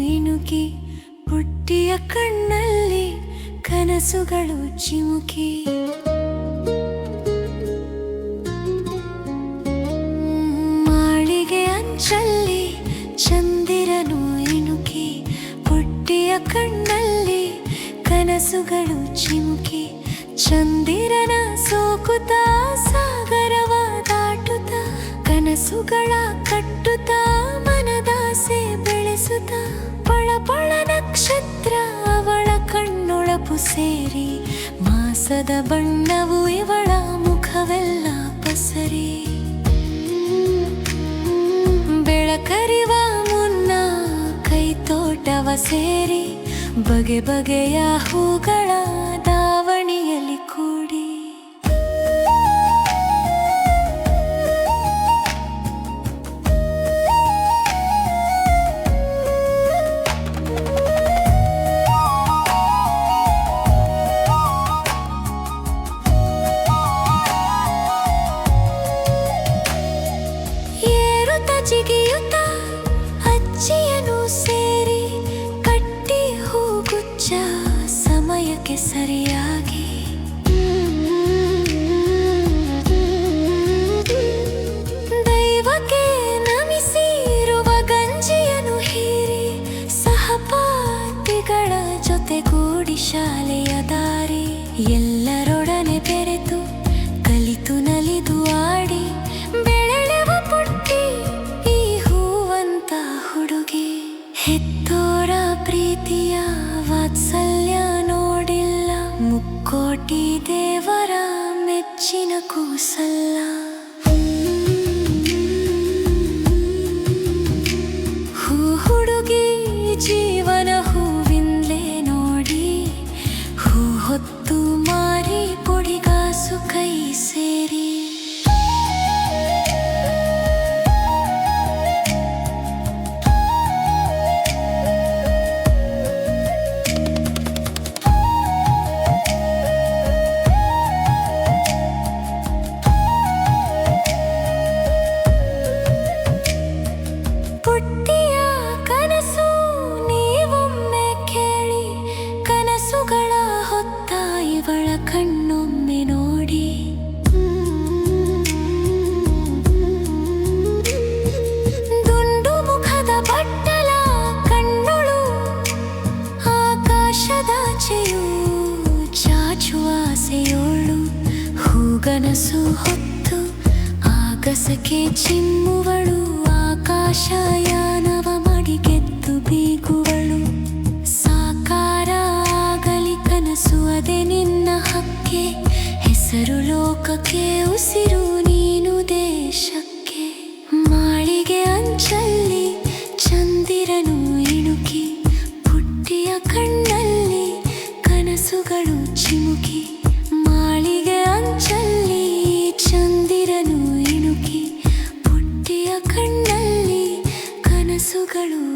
ಇಣುಕಿ ಪುಟ್ಟಿಯ ಕಣ್ಣಲ್ಲಿ ಕನಸುಗಳು ಚಿಮುಕಿ. ಮಾಳಿಗೆ ಅಂಚಲ್ಲಿ ಚಂದಿರನು ಇಣುಕಿ ಪುಟ್ಟಿಯ ಕಣ್ಣಲ್ಲಿ ಕನಸುಗಳು ಚಿಮುಕಿ. ಚಂದಿರನ ಸೋಕುತ್ತಾ ಬೆಳೆಸುತ್ತ ಪಳ ಪಳ ನಕ್ಷತ್ರ ಅವಳ ಕಣ್ಣೊಳಪು ಸೇರಿ ಮಾಸದ ಬಣ್ಣವು ಇವಳ ಮುಖವೆಲ್ಲ ಪಸರಿ. ಬೆಳಕರಿವ ಮುನ್ನ ಕೈತೋಟವ ಸೇರಿ ಬಗೆ ಬಗೆಯ ಹೂಗಳ ಅಜ್ಜಿಯನು ಸೇರಿ ಕಟ್ಟಿ ಹೂಗುಚ್ಚ ಸಮಯಕ್ಕೆ ಸರಿಯಾಗಿ. ಹೆತ್ತೋರ ಪ್ರೀತಿಯ ವಾತ್ಸಲ್ಯ ನೋಡಿಲ್ಲ. ಮುಕ್ಕೋಟಿ ದೇವರ ಮೆಚ್ಚಿನ ಕೂಸಲ್ಲ. ಹೂ ಹುಡುಗಿ ಜೀವನ ಹೂವಿಂದ್ಲೇ ನೋಡಿ. ಹೂ ಹೊತ್ತು ಮಾರಿ ಪುಡಿಗಾಸು ಕೈ ಸೇರಿ. ಪುಟ್ಟಿಯ ಕನಸು ನೀವೊಮ್ಮೆ ಕೇಳಿ, ಕನಸುಗಳ ಹೊತ್ತ ಇವಳ ಕಣ್ಣೊಮ್ಮೆ ನೋಡಿ. ದುಂಡು ಮುಖದ ಬಟ್ಟಲ ಕಣ್ಣುಳು ಆಕಾಶದಾಚೆಯು ಚಾಚುವ ಆಸೆಯೋಳು. ಹೂಗನಸು ಹೊತ್ತು, ಆಗಸಕ್ಕೆ ಚಿಮ್ಮುವಳು. ಕನಸು ನಿನ್ನ ಹಕ್ಕೆ, ಹೆಸರು ಲೋಕಕ್ಕೆ ಉಸಿರು ನೀನು ದೇಶಕ್ಕೆ. ಮಾಳಿಗೆ ಅಂಚಲ್ಲಿ, ಚಂದಿರನು ಇಣುಕಿ, ಪುಟ್ಟಿಯ ಕಣ್ಣಲ್ಲಿ ಕನಸುಗಳು ಚಿಮುಕಿ. ಮಾಳಿಗೆ ಅಂಚಲ್ಲಿ, ಚಂದಿರನು ಇಣುಕಿ, ಪುಟ್ಟಿಯ ಕಣ್ಣಲ್ಲಿ ಕನಸುಗಳು